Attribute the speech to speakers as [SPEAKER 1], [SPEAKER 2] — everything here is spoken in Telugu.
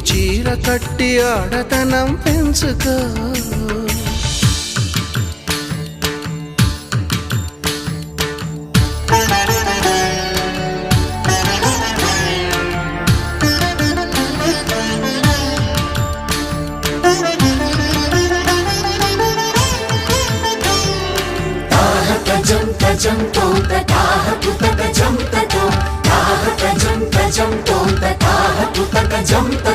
[SPEAKER 1] చీర కట్టి ఆడతనం పెంచుకో.
[SPEAKER 2] తజం తజం తోంత తాహ జం తతో తాహ తజం తజం తోంత తాహ పుతక జం